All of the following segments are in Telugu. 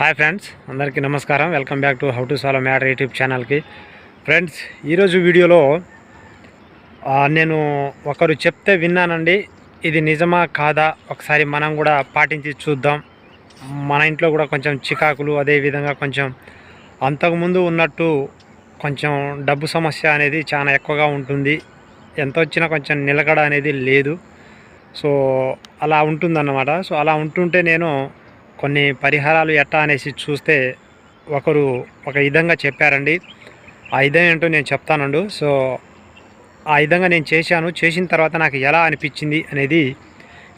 హాయ్ ఫ్రెండ్స్ అందరికీ నమస్కారం. Welcome back to how to solve matter YouTube ఛానల్కి. ఫ్రెండ్స్ ఈరోజు వీడియోలో నేను ఒకరు చెప్తే విన్నానండి. ఇది నిజమా కాదా? ఒకసారి మనం కూడా పాటించి చూద్దాం. మన ఇంట్లో కూడా కొంచెం చికాకులు అదేవిధంగా కొంచెం అంతకుముందు ఉన్నట్టు కొంచెం డబ్బు సమస్య అనేది చాలా ఎక్కువగా ఉంటుంది. ఎంత వచ్చినా కొంచెం నిలకడ అనేది లేదు. సో అలా ఉంటుందన్నమాట. సో అలా ఉంటుంటే నేను కొన్ని పరిహారాలు ఎట్టా అనేసి చూస్తే ఒకరు ఒక విధంగా చెప్పారండి. ఆ విధం ఏంటో నేను చెప్తానండు. సో ఆ విధంగా నేను చేశాను. చేసిన తర్వాత నాకు ఎలా అనిపించింది అనేది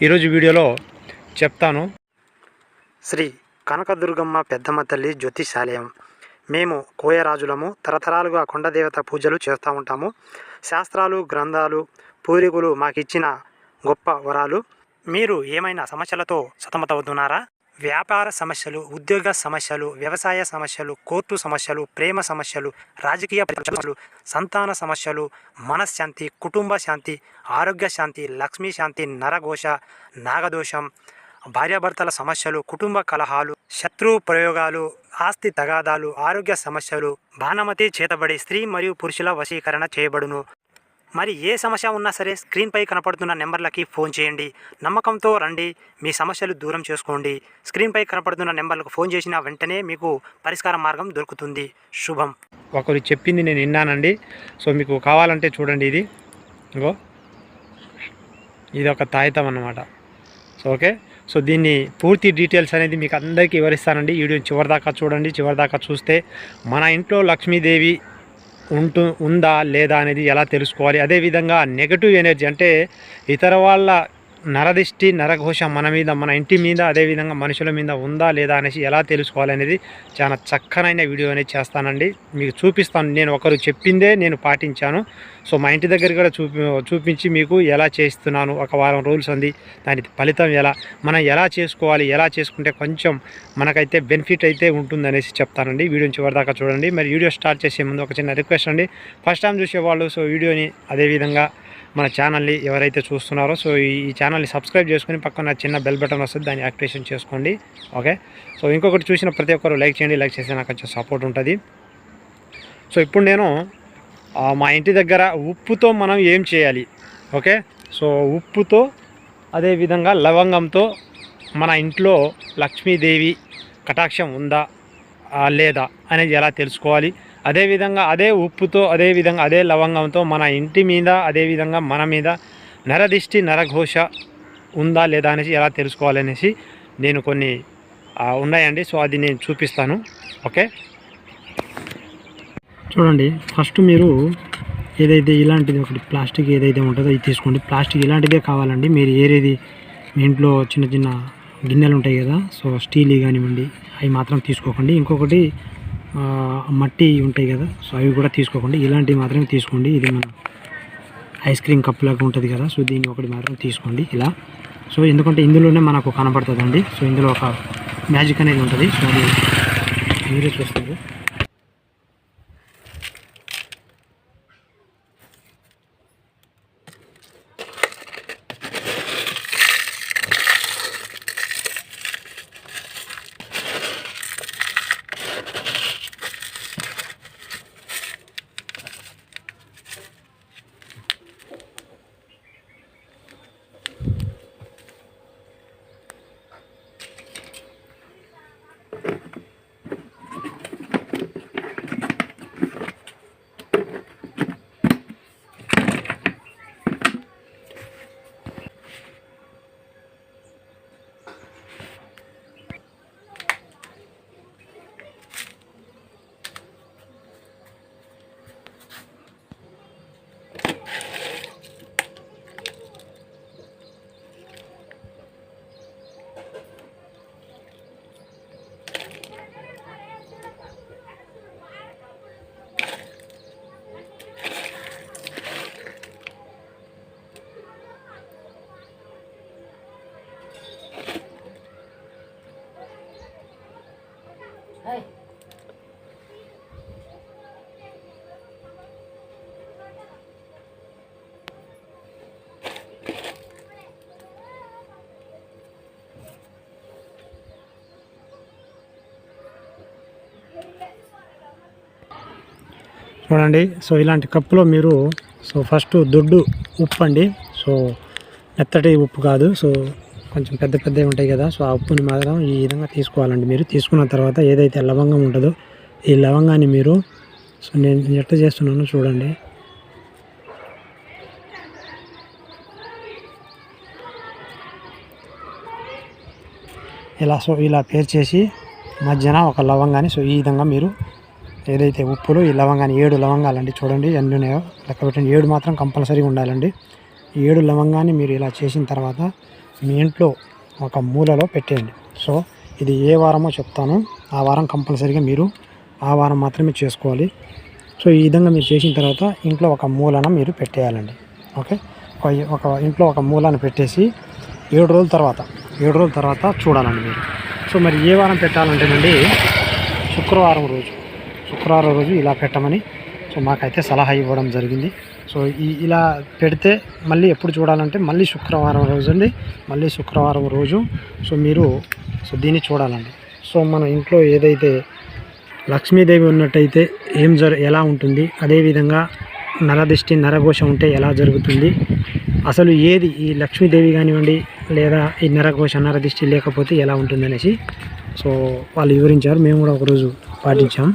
ఈరోజు వీడియోలో చెప్తాను. శ్రీ కనకదుర్గమ్మ పెద్దమ్మ తల్లి జ్యోతిషాలయం. మేము కోయరాజులము. తరతరాలుగా కొండదేవత పూజలు చేస్తూ ఉంటాము. శాస్త్రాలు గ్రంథాలు పూర్వీకులు మాకిచ్చిన గొప్ప వరాలు. మీరు ఏమైనా సమస్యలతో సతమతవుతున్నారా వ్యాపార సమస్యలు ఉద్యోగ సమస్యలు వ్యవసాయ సమస్యలు కోర్టు సమస్యలు ప్రేమ సమస్యలు రాజకీయ సమస్యలు సంతాన సమస్యలు మనశ్శాంతి కుటుంబ శాంతి ఆరోగ్య శాంతి లక్ష్మీ శాంతి నరఘోష నాగదోషం భార్యాభర్తల సమస్యలు కుటుంబ కలహాలు శత్రు ప్రయోగాలు ఆస్తి తగాదాలు ఆరోగ్య సమస్యలు భానమతి చేతబడి స్త్రీ మరియు పురుషుల వశీకరణ చేయబడును. మరి ఏ సమస్య ఉన్నా సరే స్క్రీన్పై కనపడుతున్న నెంబర్లకి ఫోన్ చేయండి. నమ్మకంతో రండి. మీ సమస్యలు దూరం చేసుకోండి. స్క్రీన్పై కనపడుతున్న నెంబర్లకు ఫోన్ చేసిన వెంటనే మీకు పరిష్కార మార్గం దొరుకుతుంది. శుభం. ఒకరు చెప్పింది నేను విన్నానండి. సో మీకు కావాలంటే చూడండి ఇది. ఇగో ఇది ఒక తాయితం అన్నమాట. So okay. సో దీన్ని పూర్తి డీటెయిల్స్ అనేది మీకు అందరికీ వివరిస్తానండి. వీడియో చివరిదాకా చూడండి. చివరిదాకా చూస్తే మన ఇంట్లో లక్ష్మీదేవి ఉంటు ఉందా లేదా అనేది ఎలా తెలుసుకోవాలి? అదేవిధంగా నెగటివ్ ఎనర్జీ అంటే ఇతర వాళ్ళ నరదిష్టి నరఘోష మన మీద మన ఇంటి మీద అదేవిధంగా మనుషుల మీద ఉందా లేదా అనేసి ఎలా తెలుసుకోవాలనేది చాలా చక్కనైన వీడియో అనేది చేస్తానండి. మీకు చూపిస్తాను. నేను ఒకరు చెప్పిందే నేను పాటించాను. సో మా ఇంటి దగ్గర కూడా చూపి చూపించి మీకు ఎలా చేస్తున్నాను ఒక వారం రూల్స్ ఉంది దాని ఫలితం ఎలా మనం ఎలా చేసుకోవాలి ఎలా చేసుకుంటే కొంచెం మనకైతే బెనిఫిట్ అయితే ఉంటుందనేసి చెప్తానండి. వీడియో చివరిదాకా చూడండి. మరి వీడియో స్టార్ట్ చేసే ముందు ఒక చిన్న రిక్వెస్ట్ అండి. ఫస్ట్ టైం చూసేవాళ్ళు సో వీడియోని అదేవిధంగా మన ఛానల్ని ఎవరైతే చూస్తున్నారో సో ఈ ఛానల్ని సబ్స్క్రైబ్ చేసుకుని పక్కన చిన్న బెల్ బటన్ వస్తుంది దాన్ని యాక్టివేషన్ చేసుకోండి. ఓకే? సో ఇంకొకటి చూసిన ప్రతి ఒక్కరు లైక్ చేయండి లైక్ చేస్తే నాకు కొంచెం సపోర్ట్ ఉంటుంది. సో ఇప్పుడు నేను మా ఇంటి దగ్గర ఉప్పుతో మనం ఏం చేయాలి? ఓకే? సో ఉప్పుతో అదేవిధంగా లవంగంతో మన ఇంట్లో లక్ష్మీదేవి కటాక్షం ఉందా లేదా అనేది ఎలా తెలుసుకోవాలి? అదేవిధంగా అదే ఉప్పుతో అదేవిధంగా అదే లవంగంతో మన ఇంటి మీద అదేవిధంగా మన మీద నరదిష్టి నరఘోష ఉందా లేదా అనేసి ఎలా తెలుసుకోవాలనేసి నేను కొన్ని ఉన్నాయండి. సో అది నేను చూపిస్తాను. ఓకే? చూడండి ఫస్ట్ మీరు ఏదైతే ఇలాంటిది ఒకటి ప్లాస్టిక్ ఏదైతే ఉంటుందో ఇది తీసుకోండి. ప్లాస్టిక్ ఇలాంటిదే కావాలండి. మీరు ఏరేది మీ ఇంట్లో చిన్న చిన్న గిన్నెలు ఉంటాయి కదా సో స్టీల్ కానివ్వండి అవి మాత్రం తీసుకోకండి. ఇంకొకటి మట్టి ఉంటాయి కదా సో అవి కూడా తీసుకోకండి. ఇలాంటివి మాత్రమే తీసుకోండి. ఇది మన ఐస్ క్రీమ్ కప్ లాగా ఉంటుంది కదా సో దీన్ని ఒకటి మాత్రం తీసుకోండి ఇలా. సో ఎందుకంటే ఇందులోనే మనకు కనబడుతుందండి. సో ఇందులో ఒక మ్యాజిక్ అనేది ఉంటుంది. సో అది మీరే చూస్తారు. చూడండి. సో ఇలాంటి కప్పులో మీరు సో ఫస్ట్ దొడ్డు ఉప్పు అండి సో మెత్తటి ఉప్పు కాదు. సో కొంచెం పెద్ద పెద్దవి ఉంటాయి కదా. సో ఆ ఉప్పుని మాత్రం ఈ విధంగా తీసుకోవాలండి మీరు. తీసుకున్న తర్వాత ఏదైతే లవంగం ఉంటుందో ఈ లవంగాన్ని మీరు సో నేను ఎట్లా చేస్తున్నానో చూడండి. ఇలా సో ఇలా పేర్చేసి మధ్యన ఒక లవంగాన్ని సో ఈ విధంగా మీరు ఏదైతే ఉప్పులు ఈ లవంగాన్ని ఏడు లవంగాలండి చూడండి ఎన్ని ఉన్నాయో. లెక్క పెట్టండి ఏడు మాత్రం కంపల్సరీగా ఉండాలండి. ఈ ఏడు లవంగాన్ని మీరు ఇలా చేసిన తర్వాత మీ ఇంట్లో ఒక మూలలో పెట్టేయండి. సో ఇది ఏ వారమో చెప్తాను. ఆ వారం కంపల్సరీగా మీరు ఆ వారం మాత్రమే చేసుకోవాలి. సో ఈ విధంగా మీరు చేసిన తర్వాత ఇంట్లో ఒక మూలన మీరు పెట్టేయాలండి. ఓకే? ఒక ఒక ఇంట్లో ఒక మూలను పెట్టేసి ఏడు రోజుల తర్వాత ఏడు రోజుల తర్వాత చూడాలండి మీరు. సో మరి ఏ వారం పెట్టాలంటేనండి శుక్రవారం రోజు. శుక్రవారం రోజు ఇలా పెట్టమని సో మాకైతే సలహా ఇవ్వడం జరిగింది. సో ఈ ఇలా పెడితే మళ్ళీ ఎప్పుడు చూడాలంటే మళ్ళీ శుక్రవారం రోజు అండి. మళ్ళీ శుక్రవారం రోజు. సో మీరు సో దీన్ని చూడాలండి. సో మన ఇంట్లో ఏదైతే లక్ష్మీదేవి ఉన్నట్టయితే ఏం జరు ఎలా ఉంటుంది? అదేవిధంగా నరదిష్టి నరఘోష ఉంటే ఎలా జరుగుతుంది? అసలు ఏది ఈ లక్ష్మీదేవి కానివ్వండి లేదా ఈ నరఘోష నరదిష్టి లేకపోతే ఎలా ఉంటుందనేసి సో వాళ్ళు వివరించారు. మేము కూడా ఒకరోజు పాటించాం.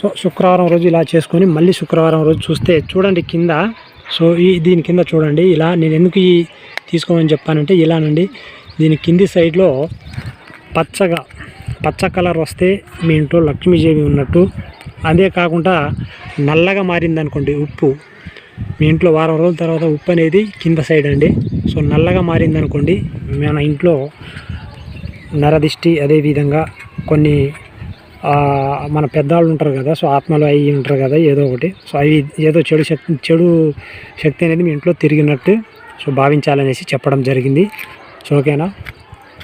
సో శుక్రవారం రోజు ఇలా చేసుకొని మళ్ళీ శుక్రవారం రోజు చూస్తే చూడండి కింద. సో ఈ దీని కింద చూడండి ఇలా నేను ఎందుకు ఈ తీసుకోమని చెప్పానంటే ఇలానండి దీని కింది సైడ్లో పచ్చగా పచ్చ కలర్ వస్తే మీ ఇంట్లో లక్ష్మీదేవి ఉన్నట్టు. అదే కాకుండా నల్లగా మారింది అనుకోండి ఉప్పు. మీ ఇంట్లో వారం రోజుల తర్వాత ఉప్పు అనేది కింద సైడ్ అండి. సో నల్లగా మారింది అనుకోండి మన ఇంట్లో నరదిష్టి అదేవిధంగా కొన్ని మన పెద్దవాళ్ళు ఉంటారు కదా సో ఆత్మలు అవి ఉంటారు కదా ఏదో ఒకటి. సో అవి ఏదో చెడు శక్తి చెడు శక్తి అనేది మీ ఇంట్లో తిరిగినట్టు సో భావించాలనేసి చెప్పడం జరిగింది. సో ఓకేనా?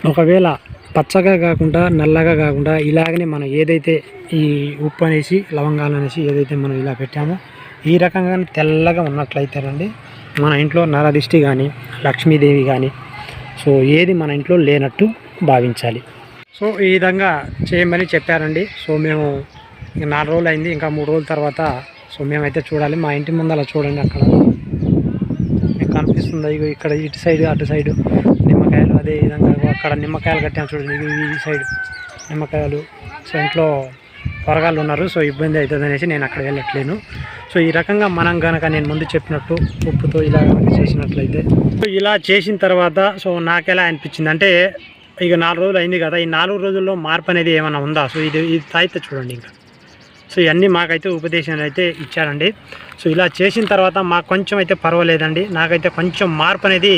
ఒకవేళ పచ్చగా కాకుండా నల్లగా కాకుండా ఇలాగనే మనం ఏదైతే ఈ ఉప్పు అనేసి లవంగాలు అనేసి ఏదైతే మనం ఇలా పెట్టామో ఈ రకంగా తెల్లగా ఉన్నట్లయితేనండి మన ఇంట్లో నరదిష్టి కానీ లక్ష్మీదేవి కానీ సో ఏది మన ఇంట్లో లేనట్టు భావించాలి. సో ఈ విధంగా చేయమని చెప్పారండి. సో మేము నాలుగు రోజులు అయింది. ఇంకా మూడు రోజుల తర్వాత సో మేమైతే చూడాలి. మా ఇంటి ముందర చూడండి అక్కడ. మీకు కనిపిస్తుంది. ఇగో ఇక్కడ ఇటు సైడ్ అటు సైడు నిమ్మకాయలు. అదే విధంగా అక్కడ నిమ్మకాయలు కట్టాను చూడండి. ఈ సైడ్ నిమ్మకాయలు. సో ఇంట్లో పొరగాళ్ళు ఉన్నారు. సో ఇబ్బంది అవుతుంది అనేసి నేను అక్కడ వెళ్ళట్లేను. సో ఈ రకంగా మనం కనుక నేను ముందు చెప్పినట్టు ఉప్పుతో ఇలా చేసినట్లయితే. సో ఇలా చేసిన తర్వాత సో నాకెలా అనిపించింది అంటే ఇక నాలుగు రోజులు అయింది కదా ఈ నాలుగు రోజుల్లో మార్పు అనేది ఏమైనా ఉందా? సో ఇది ఇది తాగితే చూడండి ఇంకా. సో ఇవన్నీ మాకైతే ఉపదేశాలు అయితే ఇచ్చారండి. సో ఇలా చేసిన తర్వాత మాకు కొంచెం అయితే పర్వాలేదండి. నాకైతే కొంచెం మార్పు అనేది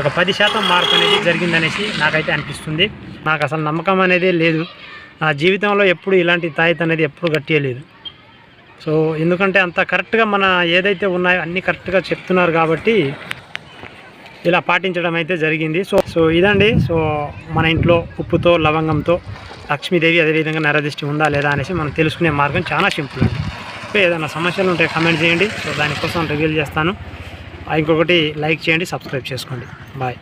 ఒక పది శాతం మార్పు అనేది జరిగిందనేసి నాకైతే అనిపిస్తుంది. నాకు అసలు నమ్మకం అనేది లేదు. నా జీవితంలో ఎప్పుడు ఇలాంటి తాయిత అనేది ఎప్పుడు గట్టియలేదు. సో ఎందుకంటే అంత కరెక్ట్గా మన ఏదైతే ఉన్నాయో అన్నీ కరెక్ట్గా చెప్తున్నారు కాబట్టి ఇలా పాటించడం అయితే జరిగింది. సో సో ఇదండి. సో మన ఇంట్లో ఉప్పుతో లవంగంతో లక్ష్మీదేవి అదేవిధంగా నరదృష్టి ఉందా లేదా అనేసి మనం తెలుసుకునే మార్గం చాలా సింపుల్ అండి. సో ఏదైనా సమస్యలు ఉంటే కమెంట్ చేయండి. సో దానికోసం రివీల్ చేస్తాను. ఇంకొకటి లైక్ చేయండి సబ్స్క్రైబ్ చేసుకోండి. బాయ్.